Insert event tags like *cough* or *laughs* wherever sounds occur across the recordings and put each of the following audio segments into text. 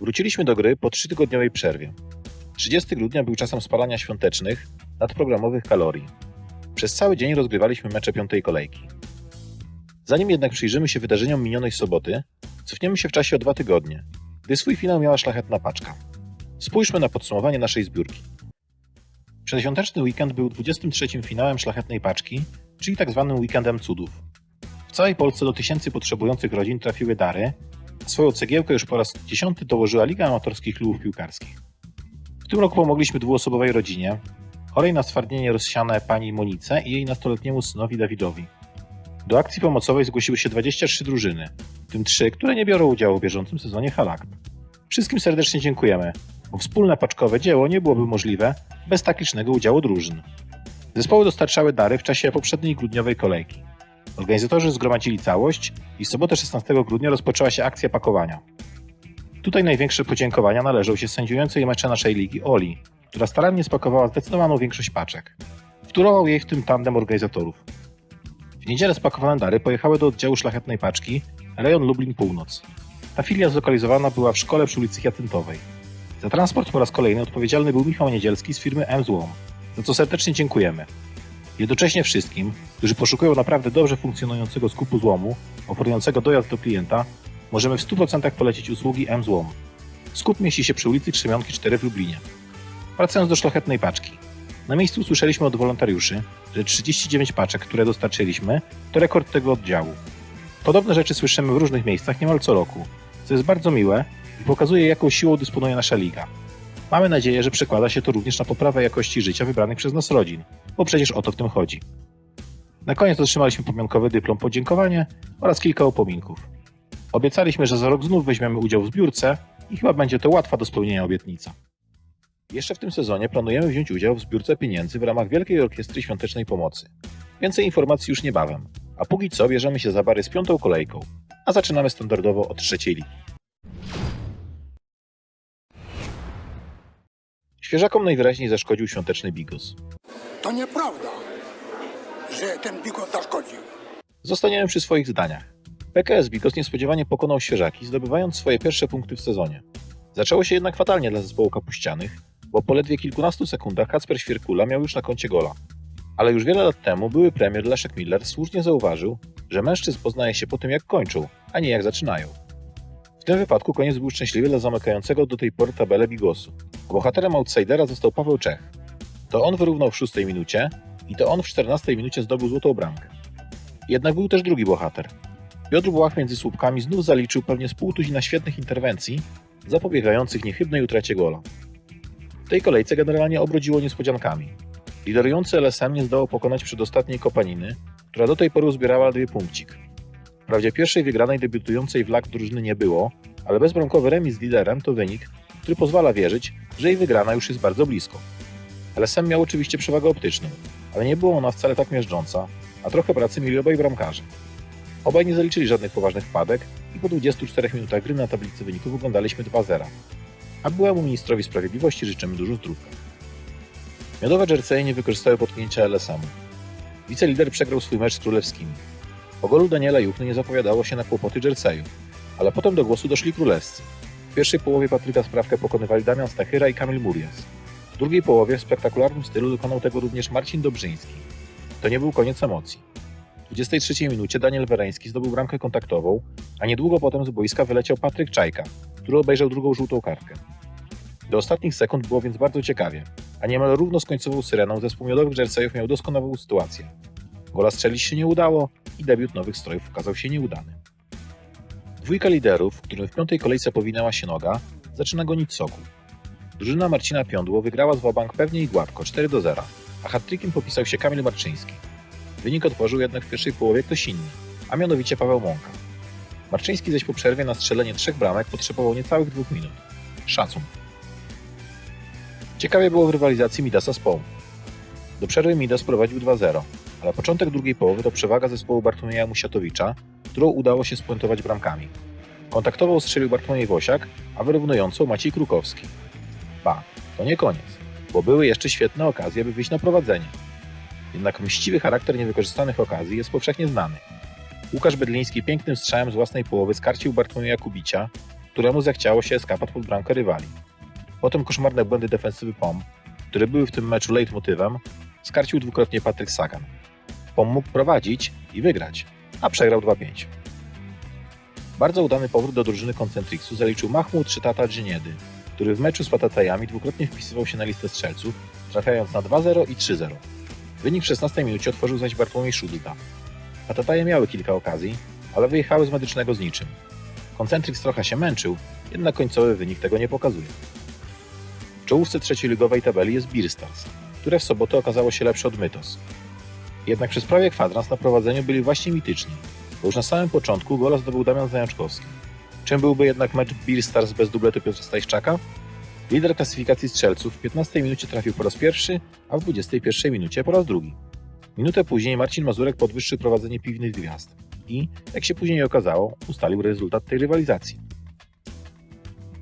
Wróciliśmy do gry po trzytygodniowej przerwie. 30 grudnia był czasem spalania świątecznych, nadprogramowych kalorii. Przez cały dzień rozgrywaliśmy mecze piątej kolejki. Zanim jednak przyjrzymy się wydarzeniom minionej soboty, cofniemy się w czasie o dwa tygodnie, gdy swój finał miała szlachetna paczka. Spójrzmy na podsumowanie naszej zbiórki. Przedświąteczny weekend był 23. finałem szlachetnej paczki, czyli tzw. weekendem cudów. W całej Polsce do tysięcy potrzebujących rodzin trafiły dary, swoją cegiełkę już po raz dziesiąty dołożyła Liga Amatorskich Klubów Piłkarskich. W tym roku pomogliśmy dwuosobowej rodzinie, chorej na stwardnienie rozsiane pani Monice i jej nastoletniemu synowi Dawidowi. Do akcji pomocowej zgłosiły się 23 drużyny, w tym 3, które nie biorą udziału w bieżącym sezonie Halakt. Wszystkim serdecznie dziękujemy, bo wspólne paczkowe dzieło nie byłoby możliwe bez tak licznego udziału drużyn. Zespoły dostarczały dary w czasie poprzedniej grudniowej kolejki. Organizatorzy zgromadzili całość i w sobotę 16 grudnia rozpoczęła się akcja pakowania. Tutaj największe podziękowania należą się sędziującej mecze naszej ligi Oli, która starannie spakowała zdecydowaną większość paczek. Wtórował jej w tym tandem organizatorów. W niedzielę spakowane dary pojechały do oddziału szlachetnej paczki rejon Lublin Północ. Ta filia zlokalizowana była w szkole przy ulicy Jacyntowej. Za transport po raz kolejny odpowiedzialny był Michał Niedzielski z firmy M-Złom, za co serdecznie dziękujemy. Jednocześnie wszystkim, którzy poszukują naprawdę dobrze funkcjonującego skupu złomu, oferującego dojazd do klienta, możemy w 100% polecić usługi M-Złom. Skup mieści się przy ulicy Krzemionki 4 w Lublinie. Wracając do szlachetnej paczki. Na miejscu usłyszeliśmy od wolontariuszy, że 39 paczek, które dostarczyliśmy, to rekord tego oddziału. Podobne rzeczy słyszymy w różnych miejscach niemal co roku, co jest bardzo miłe i pokazuje, jaką siłą dysponuje nasza liga. Mamy nadzieję, że przekłada się to również na poprawę jakości życia wybranych przez nas rodzin, bo przecież o to w tym chodzi. Na koniec otrzymaliśmy pamiątkowy dyplom podziękowania oraz kilka upominków. Obiecaliśmy, że za rok znów weźmiemy udział w zbiórce i chyba będzie to łatwa do spełnienia obietnica. Jeszcze w tym sezonie planujemy wziąć udział w zbiórce pieniędzy w ramach Wielkiej Orkiestry Świątecznej Pomocy. Więcej informacji już niebawem, a póki co bierzemy się za bary z piątą kolejką, a zaczynamy standardowo od trzeciej ligi. Świeżakom najwyraźniej zaszkodził świąteczny bigos. To nieprawda, że ten bigos zaszkodził. Zostaniemy przy swoich zdaniach. PKS Bigos niespodziewanie pokonał świeżaki, zdobywając swoje pierwsze punkty w sezonie. Zaczęło się jednak fatalnie dla zespołu kapuścianych, bo po ledwie kilkunastu sekundach Kacper Świerkula miał już na koncie gola. Ale już wiele lat temu były premier Leszek Miller słusznie zauważył, że mężczyzn poznaje się po tym jak kończą, a nie jak zaczynają. W tym wypadku koniec był szczęśliwy dla zamykającego do tej pory tabelę Bigosu. Bohaterem outsidera został Paweł Czech. To on wyrównał w szóstej minucie i to on w 14 minucie zdobył złotą bramkę. Jednak był też drugi bohater. Piotr Błach między słupkami znów zaliczył pewnie z pół tuzina świetnych interwencji, zapobiegających niechybnej utracie gola. W tej kolejce generalnie obrodziło niespodziankami. Liderujący LSM nie zdołał pokonać przedostatniej Kopaniny, która do tej pory uzbierała dwie punkcik. Wprawdzie pierwszej wygranej debiutującej w lak drużyny nie było, ale bezbramkowy remis z liderem to wynik, który pozwala wierzyć, że jej wygrana już jest bardzo blisko. LSM miał oczywiście przewagę optyczną, ale nie była ona wcale tak miażdżąca, a trochę pracy mieli obaj bramkarze. Obaj nie zaliczyli żadnych poważnych wpadek i po 24 minutach gry na tablicy wyników oglądaliśmy 2-0. A byłemu ministrowi sprawiedliwości życzymy dużo zdrówka. Miodowe Jerseje nie wykorzystały potknięcia LSM-u. Wicelider przegrał swój mecz z królewskimi. Po golu Daniela Juchny nie zapowiadało się na kłopoty Jerseyów, ale potem do głosu doszli królewscy. W pierwszej połowie Patryka Sprawkę pokonywali Damian Stachyra i Kamil Murias. W drugiej połowie w spektakularnym stylu dokonał tego również Marcin Dobrzyński. To nie był koniec emocji. W 23 minucie Daniel Wereński zdobył bramkę kontaktową, a niedługo potem z boiska wyleciał Patryk Czajka, który obejrzał drugą żółtą kartkę. Do ostatnich sekund było więc bardzo ciekawie, a niemal równo z końcową syreną zespół miodowych Jerseyów miał doskonałą sytuację. Gola strzelić się nie udało i debiut nowych strojów okazał się nieudany. Dwójka liderów, którym w piątej kolejce powinęła się noga, zaczyna gonić soku. Drużyna Marcina Piądło wygrała z Wabank pewnie i gładko 4 do 0, a hat-trickiem popisał się Kamil Marczyński. Wynik otworzył jednak w pierwszej połowie ktoś inny, a mianowicie Paweł Mąka. Marczyński zaś po przerwie na strzelenie trzech bramek potrzebował niecałych dwóch minut. Szacun. Ciekawie było w rywalizacji Midasa z Poł. Do przerwy Midas prowadził 2-0, ale początek drugiej połowy to przewaga zespołu Bartłomieja Musiatowicza, którą udało się spuentować bramkami. Kontaktową strzelił Bartłomiej Wosiak, a wyrównującą Maciej Krukowski. Ba, to nie koniec, bo były jeszcze świetne okazje, by wyjść na prowadzenie. Jednak mściwy charakter niewykorzystanych okazji jest powszechnie znany. Łukasz Bydliński pięknym strzałem z własnej połowy skarcił Bartłomieja Kubicia, któremu zachciało się eskapat pod bramkę rywali. Potem koszmarne błędy defensywy POM, które były w tym meczu leitmotywem, skarcił dwukrotnie Patryk Sagan. POM mógł prowadzić i wygrać, a przegrał 2-5. Bardzo udany powrót do drużyny Concentrixu zaliczył Mahmoud Szytata Dżiniedy, który w meczu z Patatajami dwukrotnie wpisywał się na listę strzelców, trafiając na 2-0 i 3-0. Wynik w 16 minucie otworzył zaś Bartłomiej Szudlta. Patataje miały kilka okazji, ale wyjechały z medycznego z niczym. Concentrix trochę się męczył, jednak końcowy wynik tego nie pokazuje. W czołówce trzeciej ligowej tabeli jest Beer Stars, które w sobotę okazało się lepsze od Mytos. Jednak przez prawie kwadrans na prowadzeniu byli właśnie mityczni, bo już na samym początku gola zdobył Damian Zajączkowski. Czym byłby jednak mecz Beer Stars bez dubletu Piotra Stajszczaka? Lider klasyfikacji strzelców w 15 minucie trafił po raz pierwszy, a w 21 minucie po raz drugi. Minutę później Marcin Mazurek podwyższył prowadzenie piwnych gwiazd i, jak się później okazało, ustalił rezultat tej rywalizacji.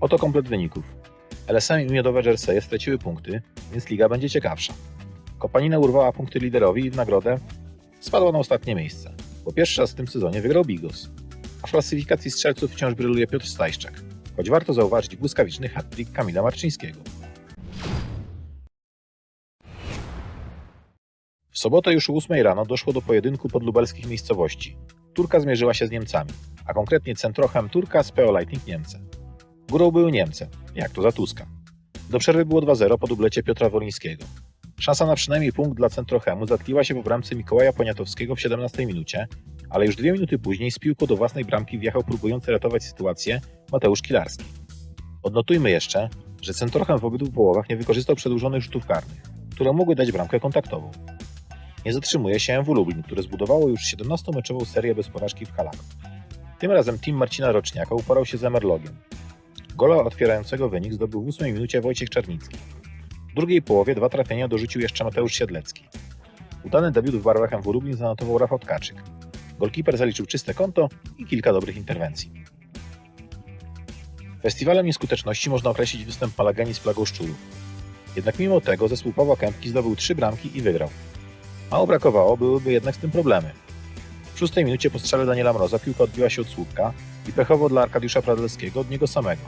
Oto komplet wyników. LSM i miodowe Jerseje straciły punkty, więc liga będzie ciekawsza. Kopanina urwała punkty liderowi i w nagrodę spadła na ostatnie miejsce, bo pierwszy raz w tym sezonie wygrał Bigos. A w klasyfikacji strzelców wciąż bryluje Piotr Stajszczak, choć warto zauważyć błyskawiczny hat-trick Kamila Marczyńskiego. W sobotę już o 8 rano doszło do pojedynku pod lubelskich miejscowości. Turka zmierzyła się z Niemcami, a konkretnie centrochem Turka z PO Lightning Niemce. Górą były Niemcy, jak to za Tuska. Do przerwy było 2-0 po dublecie Piotra Wolińskiego. Szansa na przynajmniej punkt dla Centrochemu zatliła się po bramce Mikołaja Poniatowskiego w 17 minucie, ale już dwie minuty później z piłką do własnej bramki wjechał próbujący ratować sytuację Mateusz Kilarski. Odnotujmy jeszcze, że Centrochem w obydwu połowach nie wykorzystał przedłużonych rzutów karnych, które mogły dać bramkę kontaktową. Nie zatrzymuje się MW Lublin, które zbudowało już 17-meczową serię bez porażki w halach. Tym razem team Marcina Roczniaka uporał się z Emerlogiem. Gola otwierającego wynik zdobył w 8 minucie Wojciech Czarnicki. Drugiej połowie dwa trafienia dorzucił jeszcze Mateusz Siedlecki. Udany debiut w barwach MW Lublin zanotował Rafał Tkaczyk. Golkiper zaliczył czyste konto i kilka dobrych interwencji. Festiwalem nieskuteczności można określić występ Malageni z plagą szczurów. Jednak mimo tego zespół Pawła Kępki zdobył trzy bramki i wygrał. Mało brakowało, byłyby jednak z tym problemy. W szóstej minucie po strzale Daniela Mroza piłka odbiła się od słupka i pechowo dla Arkadiusza Pradelskiego od niego samego.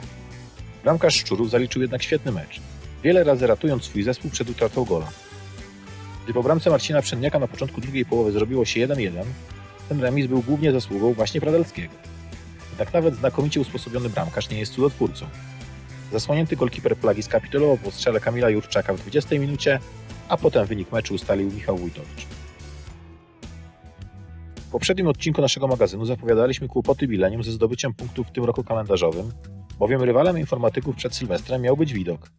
Bramkarz Szczurów zaliczył jednak świetny mecz, wiele razy ratując swój zespół przed utratą gola. Gdy po bramce Marcina Przedniaka na początku drugiej połowy zrobiło się 1-1, ten remis był głównie zasługą właśnie Pradelskiego. Jednak nawet znakomicie usposobiony bramkarz nie jest cudotwórcą. Zasłonięty golkiper Plagi skapitulował po strzale Kamila Jurczaka w 20 minucie, a potem wynik meczu ustalił Michał Wójtowicz. W poprzednim odcinku naszego magazynu zapowiadaliśmy kłopoty Bilenium ze zdobyciem punktów w tym roku kalendarzowym, bowiem rywalem informatyków przed Sylwestrem miał być widok.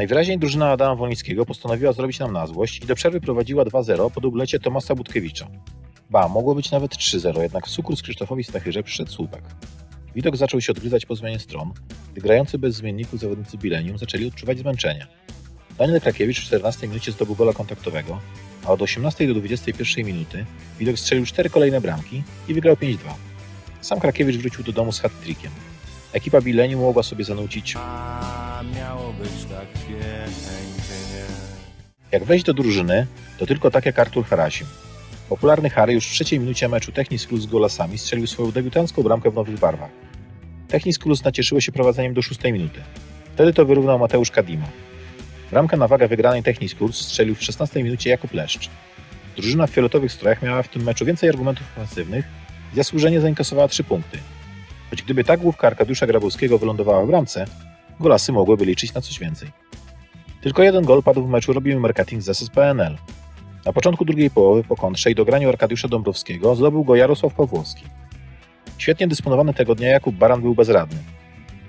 Najwyraźniej drużyna Adama Wolińskiego postanowiła zrobić nam na złość i do przerwy prowadziła 2-0 po dublecie Tomasa Budkiewicza. Ba, mogło być nawet 3-0, jednak w sukurs Krzysztofowi Stachyrze przyszedł słupek. Widok zaczął się odgryzać po zmianie stron, gdy grający bez zmienników zawodnicy Bilenium zaczęli odczuwać zmęczenie. Daniel Krakiewicz w 14 minucie zdobył gola kontaktowego, a od 18 do 21 minuty Widok strzelił cztery kolejne bramki i wygrał 5-2. Sam Krakiewicz wrócił do domu z hat-trickiem. Ekipa Bilenium mogła sobie zanucić Jak wejść do drużyny, to tylko tak jak Artur Harasim. Popularny Harry już w trzeciej minucie meczu Technis Plus z golasami strzelił swoją debiutancką bramkę w nowych barwach. Technis Plus nacieszyło się prowadzeniem do szóstej minuty. Wtedy to wyrównał Mateusz Kadima. Bramkę na wagę wygranej Technis Plus strzelił w 16 minucie Jakub Leszcz. Drużyna w fioletowych strojach miała w tym meczu więcej argumentów ofensywnych i zasłużenie zainkasowała 3 punkty. Choć gdyby ta główka Arkadiusza Grabowskiego wylądowała w bramce, golasy mogłyby liczyć na coś więcej. Tylko jeden gol padł w meczu Robimy Marketing z SSPNL. Na początku drugiej połowy po kontrze i dograniu Arkadiusza Dąbrowskiego zdobył go Jarosław Pawłowski. Świetnie dysponowany tego dnia Jakub Baran był bezradny.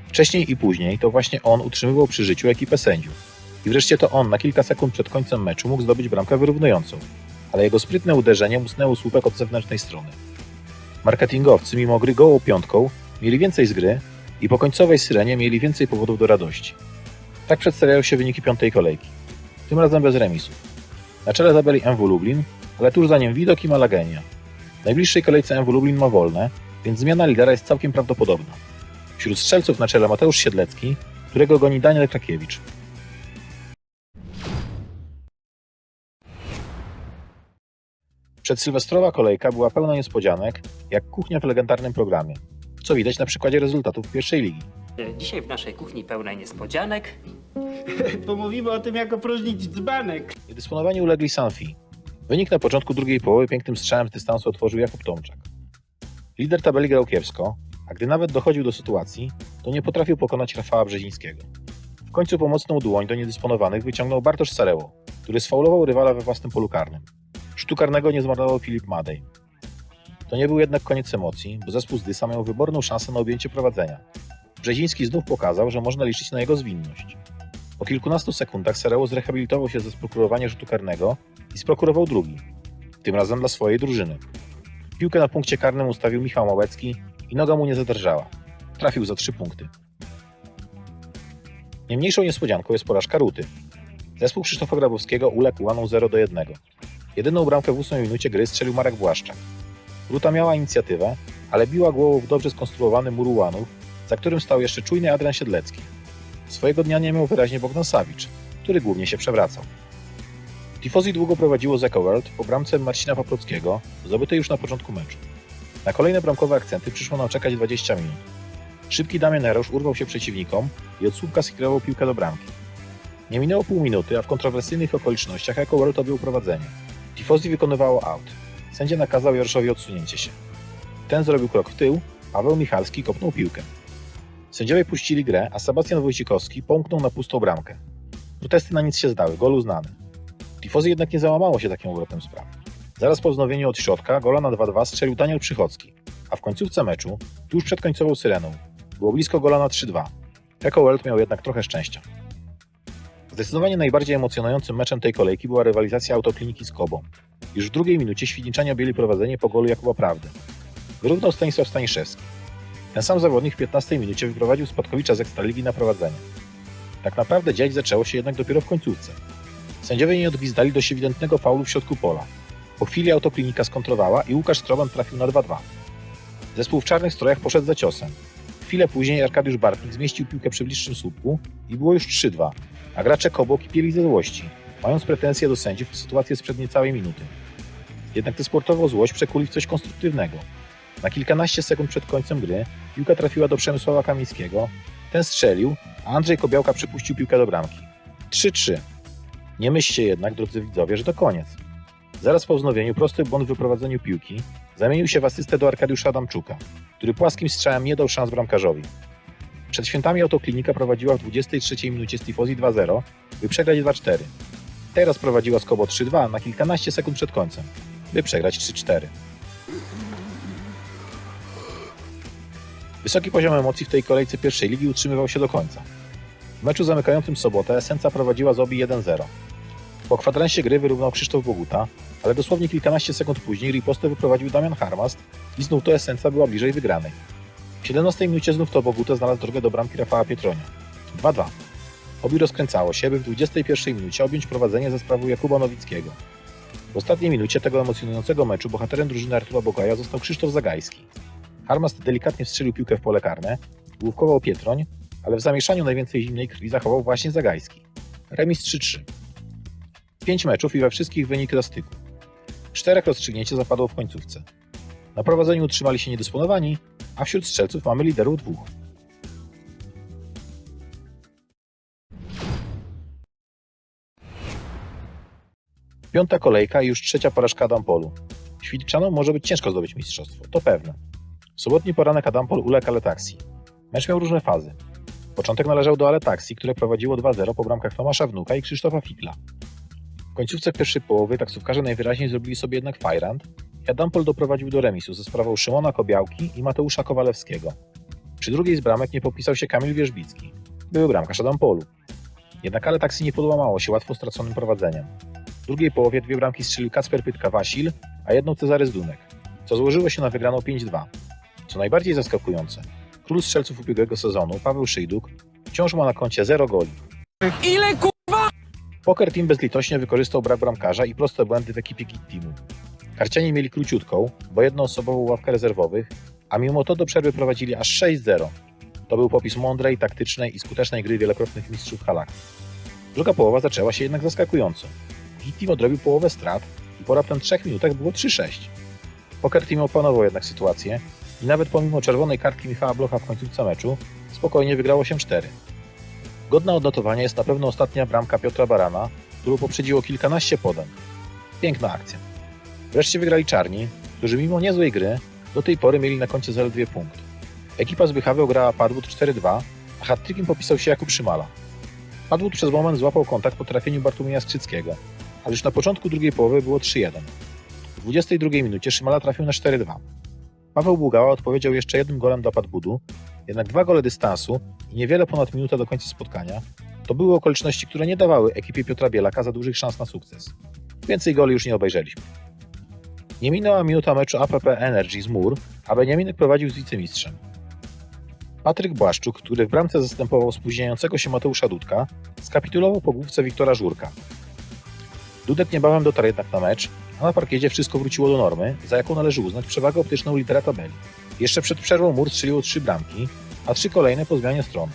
Wcześniej i później to właśnie on utrzymywał przy życiu ekipę sędziów. I wreszcie to on na kilka sekund przed końcem meczu mógł zdobyć bramkę wyrównującą, ale jego sprytne uderzenie musnęło słupek od zewnętrznej strony. Marketingowcy, mimo gry gołą piątką, mieli więcej z gry i po końcowej syrenie mieli więcej powodów do radości. Tak przedstawiają się wyniki piątej kolejki. Tym razem bez remisów. Na czele tabeli MW Lublin, ale tuż za nim Widok i Malagenia. W najbliższej kolejce MW Lublin ma wolne, więc zmiana lidera jest całkiem prawdopodobna. Wśród strzelców na czele Mateusz Siedlecki, którego goni Daniel Krakiewicz. Przedsylwestrowa kolejka była pełna niespodzianek, jak kuchnia w legendarnym programie. co widać na przykładzie rezultatów pierwszej ligi. Dzisiaj w naszej kuchni pełnej niespodzianek. *laughs* Pomówimy o tym, jak opróżnić dzbanek. Niedysponowani ulegli Sanfi. Wynik na początku drugiej połowy pięknym strzałem z dystansu otworzył Jakub Tomczak. Lider tabeli grał kiepsko, a gdy nawet dochodził do sytuacji, to nie potrafił pokonać Rafała Brzezińskiego. W końcu pomocną dłoń do niedysponowanych wyciągnął Bartosz Sareło, który sfaulował rywala we własnym polu karnym. Rzutu karnego nie zmarnował Filip Madej. To nie był jednak koniec emocji, bo zespół z Dysa miał wyborną szansę na objęcie prowadzenia. Brzeziński znów pokazał, że można liczyć na jego zwinność. Po kilkunastu sekundach Sareło zrehabilitował się ze sprokurowania rzutu karnego i sprokurował drugi, tym razem dla swojej drużyny. Piłkę na punkcie karnym ustawił Michał Małecki i noga mu nie zadrżała. Trafił za trzy punkty. Nie mniejszą niespodzianką jest porażka Ruty. Zespół Krzysztofa Grabowskiego uległ łaną 0 do 1. Jedyną bramkę w ósmej minucie gry strzelił Marek Błaszczak. Ruta miała inicjatywę, ale biła głową w dobrze skonstruowany mur ułanów, za którym stał jeszcze czujny Adrian Siedlecki. Swojego dnia nie miał wyraźnie Bogdan Sawicz, który głównie się przewracał. Tifozi długo prowadziło z World po bramce Marcina Paprockiego, zdobytej już na początku meczu. Na kolejne bramkowe akcenty przyszło nam czekać 20 minut. Szybki Damian Erosz urwał się przeciwnikom i od słupka skierował piłkę do bramki. Nie minęło pół minuty, a w kontrowersyjnych okolicznościach World objął prowadzenie. Tifozi wykonywało out. Sędzia nakazał Jaroszowi odsunięcie się. Ten zrobił krok w tył, Paweł Michalski kopnął piłkę. Sędziowie puścili grę, a Sebastian Wojcikowski pomknął na pustą bramkę. Protesty na nic się zdały, gol uznany. Tifozy jednak nie załamało się takim obrotem spraw. Zaraz po wznowieniu od środka gola na 2-2 strzelił Daniel Przychodzki, a w końcówce meczu, tuż przed końcową syreną, było blisko gola na 3-2. Eko World miał jednak trochę szczęścia. Zdecydowanie najbardziej emocjonującym meczem tej kolejki była rywalizacja autokliniki z Kobą. Już w drugiej minucie Świdniczanie objęli prowadzenie po golu Jakuba Prawdy. Wyrównał Stanisław Staniszewski. Ten sam zawodnik w 15 minucie wyprowadził Spadkowicza z Ekstraligi na prowadzenie. Tak naprawdę dziać zaczęło się jednak dopiero w końcówce. Sędziowie nie odgwizdali dość ewidentnego faulu w środku pola. Po chwili autoklinika skontrowała i Łukasz Stroban trafił na 2-2. Zespół w czarnych strojach poszedł za ciosem. Chwilę później Arkadiusz Bartnik zmieścił piłkę przy bliższym słupku i było już 3-2, a gracze Kobo kipieli ze złości, mając pretensje do sędziów w sytuacji sprzed niecałej minuty. Jednak tę sportową złość przekuli w coś konstruktywnego. Na kilkanaście sekund przed końcem gry piłka trafiła do Przemysława Kamińskiego, ten strzelił, a Andrzej Kobiałka przypuścił piłkę do bramki. 3-3. Nie myślcie jednak, drodzy widzowie, że to koniec. Zaraz po wznowieniu prosty błąd w wyprowadzeniu piłki zamienił się w asystę do Arkadiusza Adamczuka, który płaskim strzałem nie dał szans bramkarzowi. Przed świętami autoklinika prowadziła w 23 minucie z Tifosi 2-0, by przegrać 2-4. Teraz prowadziła z Kobo 3-2 na kilkanaście sekund przed końcem, by przegrać 3-4. Wysoki poziom emocji w tej kolejce pierwszej ligi utrzymywał się do końca. W meczu zamykającym sobotę Esenca prowadziła z Obi 1-0. Po kwadransie gry wyrównał Krzysztof Boguta, ale dosłownie kilkanaście sekund później ripostę wyprowadził Damian Harmast i znów to Esenca była bliżej wygranej. W 17 minucie znów to Boguta znalazł drogę do bramki Rafała Pietronia. 2-2. Obi rozkręcało się, by w 21 minucie objąć prowadzenie za sprawą Jakuba Nowickiego. W ostatniej minucie tego emocjonującego meczu bohaterem drużyny Artura Bogaja został Krzysztof Zagajski. Harmast delikatnie strzelił piłkę w pole karne, główkował Pietroń, ale w zamieszaniu najwięcej zimnej krwi zachował właśnie Zagajski. Remis 3-3. Pięć meczów i we wszystkich wynik do styku. Czterech rozstrzygnięcie zapadło w końcówce. Na prowadzeniu utrzymali się niedysponowani, a wśród strzelców mamy liderów dwóch. Piąta kolejka i już trzecia porażka Adampolu. Świdczanom może być ciężko zdobyć mistrzostwo, to pewne. Sobotni poranek Adampol uległ Aletaksji. Mecz miał różne fazy. Początek należał do Aletaksji, które prowadziło 2-0 po bramkach Tomasza Wnuka i Krzysztofa Fikla. W końcówce pierwszej połowy taksówkarze najwyraźniej zrobili sobie jednak fajrant i Adampol doprowadził do remisu ze sprawą Szymona Kobiałki i Mateusza Kowalewskiego. Przy drugiej z bramek nie popisał się Kamil Wierzbicki, były bramkarz Adampolu. Jednak Aletaksji nie podłamało się łatwo straconym prowadzeniem. W drugiej połowie dwie bramki strzelił Kacper Pytka-Wasil, a jedną Cezary Zdunek, co złożyło się na wygraną 5-2. Co najbardziej zaskakujące, król strzelców ubiegłego sezonu, Paweł Szyjduk, wciąż ma na koncie 0 goli. Ile ku... Poker Team bezlitośnie wykorzystał brak bramkarza i proste błędy w ekipie Kit Teamu. Karcianie mieli króciutką, bo jednoosobową ławkę rezerwowych, a mimo to do przerwy prowadzili aż 6-0. To był popis mądrej, taktycznej i skutecznej gry wielokrotnych mistrzów Halak. Druga połowa zaczęła się jednak zaskakująco. Kit Team odrobił połowę strat i po raptem 3 minutach było 3-6. Poker Team opanował jednak sytuację i nawet pomimo czerwonej kartki Michała Blocha w końcówce meczu spokojnie wygrało 8-4. Godna odnotowania jest na pewno ostatnia bramka Piotra Barana, którą poprzedziło kilkanaście podań. Piękna akcja. Wreszcie wygrali czarni, którzy mimo niezłej gry do tej pory mieli na koncie zaledwie punkt. Ekipa z Bychawy ograła Padwood 4-2, a hat-trickiem popisał się Jakub Szymala. Padwood przez moment złapał kontakt po trafieniu Bartłomieja Skrzyckiego, ale już na początku drugiej połowy było 3-1. W 22 minucie Szymala trafił na 4-2. Paweł Bugała odpowiedział jeszcze jednym golem dla Padwoodu, jednak dwa gole dystansu i niewiele ponad minuta do końca spotkania to były okoliczności, które nie dawały ekipie Piotra Bielaka za dużych szans na sukces. Więcej goli już nie obejrzeliśmy. Nie minęła minuta meczu APP Energy z Mur, a Beniaminek prowadził z wicemistrzem. Patryk Błaszczuk, który w bramce zastępował spóźniającego się Mateusza Dudka, skapitulował po główce Wiktora Żurka. Dudek niebawem dotarł jednak na mecz, a na parkiecie wszystko wróciło do normy, za jaką należy uznać przewagę optyczną lidera tabeli. Jeszcze przed przerwą Mur strzeliło trzy bramki, a trzy kolejne po zmianie stron.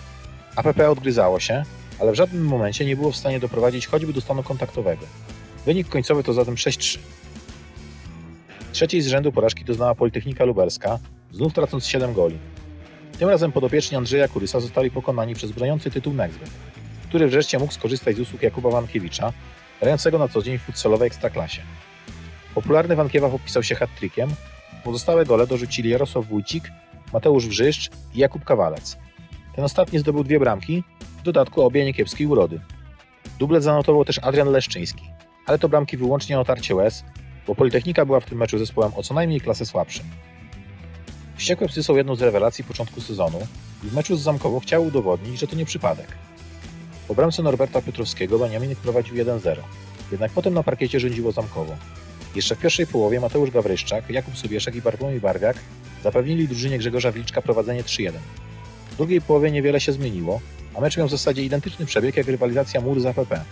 APP odgryzało się, ale w żadnym momencie nie było w stanie doprowadzić choćby do stanu kontaktowego. Wynik końcowy to zatem 6-3. Trzeciej z rzędu porażki doznała Politechnika Lubelska, znów tracąc 7 goli. Tym razem podopieczni Andrzeja Kurysa zostali pokonani przez broniący tytuł Nextbet, który wreszcie mógł skorzystać z usług Jakuba Wankiewicza, grającego na co dzień w futsalowej ekstraklasie. Popularny Wankiewa popisał się hat-trickiem, pozostałe gole dorzucili Jarosław Wójcik, Mateusz Wrzyszcz i Jakub Kawalec. Ten ostatni zdobył dwie bramki, w dodatku obie niekiepskiej urody. Dublet zanotował też Adrian Leszczyński, ale to bramki wyłącznie o otarcie łez, bo Politechnika była w tym meczu zespołem o co najmniej klasę słabszym. Wściekłe psy są jedną z rewelacji początku sezonu i w meczu z Zamkowo chciały udowodnić, że to nie przypadek. Po bramce Norberta Piotrowskiego Beniaminek prowadził 1-0, jednak potem na parkiecie rządziło Zamkowo. Jeszcze w pierwszej połowie Mateusz Gawryszczak, Jakub Sobieszek i Bartłomiej Barwiak zapewnili drużynie Grzegorza Wilczka prowadzenie 3-1. W drugiej połowie niewiele się zmieniło, a mecz miał w zasadzie identyczny przebieg jak rywalizacja Mur z APP.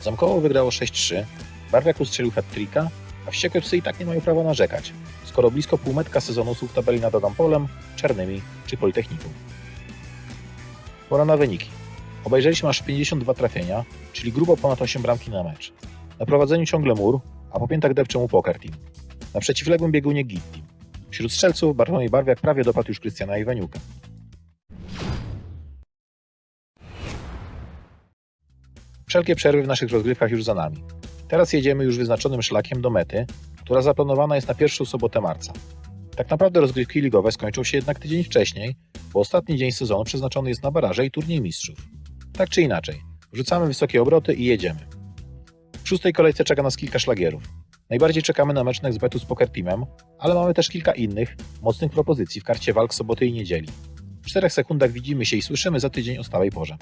Zamkowo wygrało 6-3, Barwiak ustrzelił hat-tricka, a wściekłe i tak nie mają prawa narzekać, skoro blisko półmetka sezonu są w tabeli nad Adampolem, Czarnymi czy Politechniką. Pora na wyniki. Obejrzeliśmy aż 52 trafienia, czyli grubo ponad 8 bramki na mecz. Na prowadzeniu ciągle Mur, a po piętach depcze mu Poker Team. Na przeciwległym biegunie Git Team. Wśród strzelców Bartłomiej Barwiak prawie dopadł już Krystiana Iwaniuka. Wszelkie przerwy w naszych rozgrywkach już za nami. Teraz jedziemy już wyznaczonym szlakiem do mety, która zaplanowana jest na pierwszą sobotę marca. Tak naprawdę rozgrywki ligowe skończą się jednak tydzień wcześniej, bo ostatni dzień sezonu przeznaczony jest na baraże i turniej mistrzów. Tak czy inaczej, wrzucamy wysokie obroty i jedziemy. W szóstej kolejce czeka nas kilka szlagierów. Najbardziej czekamy na mecz Nexbetu z Poker Teamem, ale mamy też kilka innych, mocnych propozycji w karcie walk soboty i niedzieli. W czterech sekundach widzimy się i słyszymy za tydzień o stałej porze.